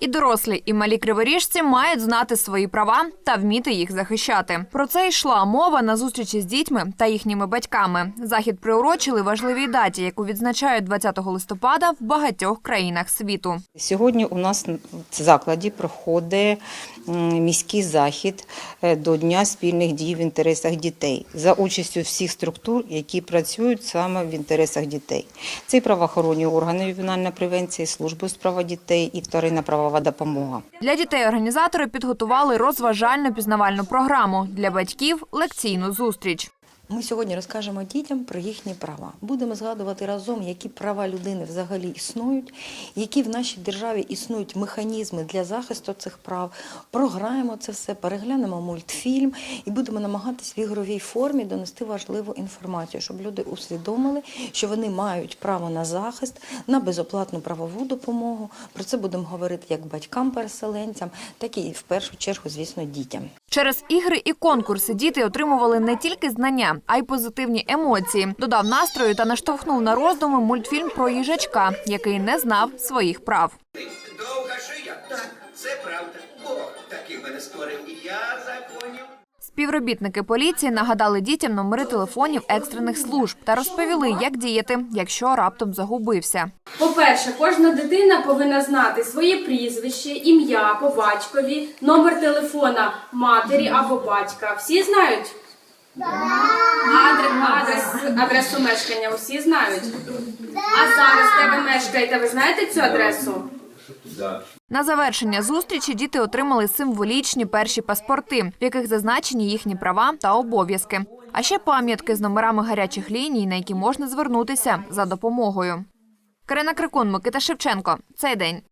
І дорослі, і малі криворіжці мають знати свої права та вміти їх захищати. Про це йшла мова на зустрічі з дітьми та їхніми батьками. Захід приурочили важливій даті, яку відзначають 20 листопада в багатьох країнах світу. Сьогодні у нас в закладі проходить міський захід е, до Дня спільних дій в інтересах дітей за участю всіх структур, які працюють саме в інтересах дітей. Це і правоохоронні органи ювенальної превенції, служби з права дітей і вторинна правова допомога. Для дітей організатори підготували розважальну пізнавальну програму для батьків лекційну зустріч. Ми сьогодні розкажемо дітям про їхні права. Будемо згадувати разом, які права людини взагалі існують, які в нашій державі існують механізми для захисту цих прав. Програємо це все, переглянемо мультфільм і будемо намагатись в ігровій формі донести важливу інформацію, щоб люди усвідомили, що вони мають право на захист, на безоплатну правову допомогу. Про це будемо говорити як батькам-переселенцям, так і в першу чергу, звісно, дітям. Через ігри і конкурси діти отримували не тільки знання, а й позитивні емоції. Додав настрою та наштовхнув на роздуми мультфільм про їжачка, який не знав своїх прав. Довга шия? Так, це правда. Бог такий мене створив. І я законів. Співробітники поліції нагадали дітям номери телефонів екстрених служб та розповіли, як діяти, якщо раптом загубився. По-перше, кожна дитина повинна знати своє прізвище, ім'я по батькові, номер телефона матері або батька. Всі знають? Адрес, адрес, адресу мешкання усі знають. А зараз, ви мешкаєте, ви знаєте цю адресу? На завершення зустрічі діти отримали символічні перші паспорти, в яких зазначені їхні права та обов'язки. А ще пам'ятки з номерами гарячих ліній, на які можна звернутися за допомогою. Карина Крикун, Микита Шевченко. Цей день.